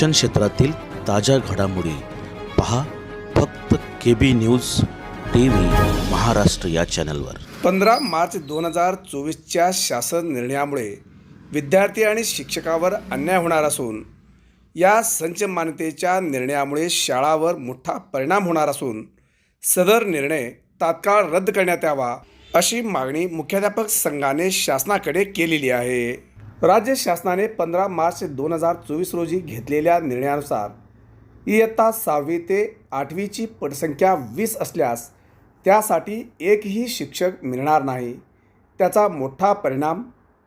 शिक्षण क्षेत्रातील ताज्या घडामोडी पहा फक्त K B news T V Maharashtra या चॅनलवर. पंधरा मार्च दोन हजार चोवीसच्या शासन निर्णयामुळे विद्यार्थी आणि शिक्षकावर अन्याय होणार असून या संचमानतेच्या निर्णयामुळे शाळावर मोठा परिणाम होणार असून सदर निर्णय तात्काळ रद्द करण्यात यावा अशी मागणी मुख्याध्यापक संघाने शासनाकडे केलेली आहे. राज्य शासनाने पंधरा मार्च दोन हजार चोवीस रोजी घेतलेल्या निर्णयानुसार इयत्ता सहावी ते आठवीची पटसंख्या वीस असल्यास त्यासाठी एकही शिक्षक मिळणार नाही. त्याचा मोठा परिणाम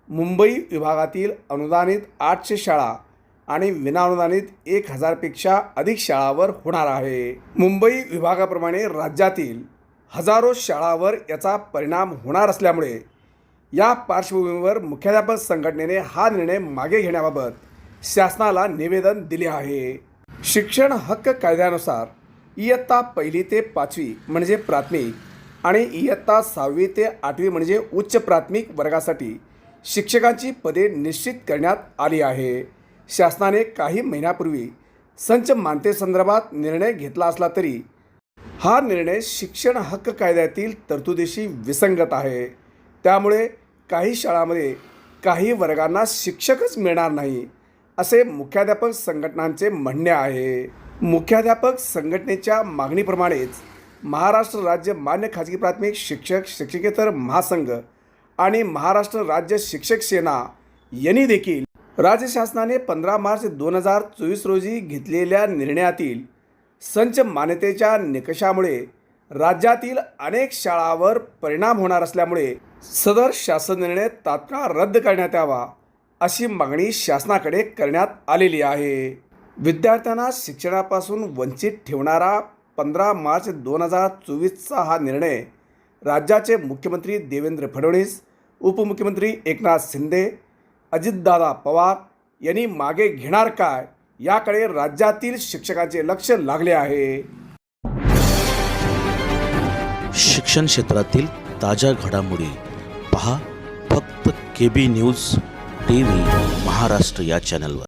मुंबई विभागातील अनुदानित आठशे शाळा आणि विनाअनुदानित एक हजारपेक्षा अधिक शाळावर होणार आहे. मुंबई विभागाप्रमाणे राज्यातील हजारो शाळावर याचा परिणाम होणार असल्यामुळे या पार्श्वभूमीवर मुख्याध्यापक संघटनेने हा निर्णय मागे घेण्याबाबत शासनाला निवेदन दिले आहे. शिक्षण हक्क कायद्यानुसार इयत्ता पहिली ते पाचवी म्हणजे प्राथमिक आणि इयत्ता सहावी ते आठवी म्हणजे उच्च प्राथमिक वर्गासाठी शिक्षकांची पदे निश्चित करण्यात आली आहे. शासनाने काही महिन्यापूर्वी संच मानतेसंदर्भात निर्णय घेतला असला तरी हा निर्णय शिक्षण हक्क कायद्यातील तरतुदीशी विसंगत आहे. त्यामुळे काही शाळांमध्ये काही वर्गांना शिक्षकच मिळणार नाही असे मुख्याध्यापक संघटनांचे म्हणणे आहे. मुख्याध्यापक संघटनेच्या मागणीप्रमाणेच महाराष्ट्र राज्य मान्य खाजगी प्राथमिक शिक्षक शिक्षकेतर महासंघ आणि महाराष्ट्र राज्य शिक्षक सेना यांनी देखील राज्य शासनाने पंधरा मार्च दोन हजार चोवीस रोजी घेतलेल्या निर्णयातील संच मान्यतेच्या निकषामुळे राज्यातील अनेक शाळांवर परिणाम होणार असल्यामुळे सदर शासन निर्णय तात्काळ रद्द करण्यात यावा अशी मागणी शासनाकडे करण्यात आलेली आहे. विद्यार्थ्यांना शिक्षणापासून वंचित ठेवणारा पंधरा मार्च दोन हजार चोवीसचा हा निर्णय राज्याचे मुख्यमंत्री देवेंद्र फडणवीस उपमुख्यमंत्री एकनाथ शिंदे अजितदादा पवार यांनी मागे घेणार काय याकडे राज्यातील शिक्षकांचे लक्ष लागले आहे. शिक्षण क्षेत्रातील ताज्या घडामोडी पहा फक्त K B news T V Maharashtra या चॅनलवर.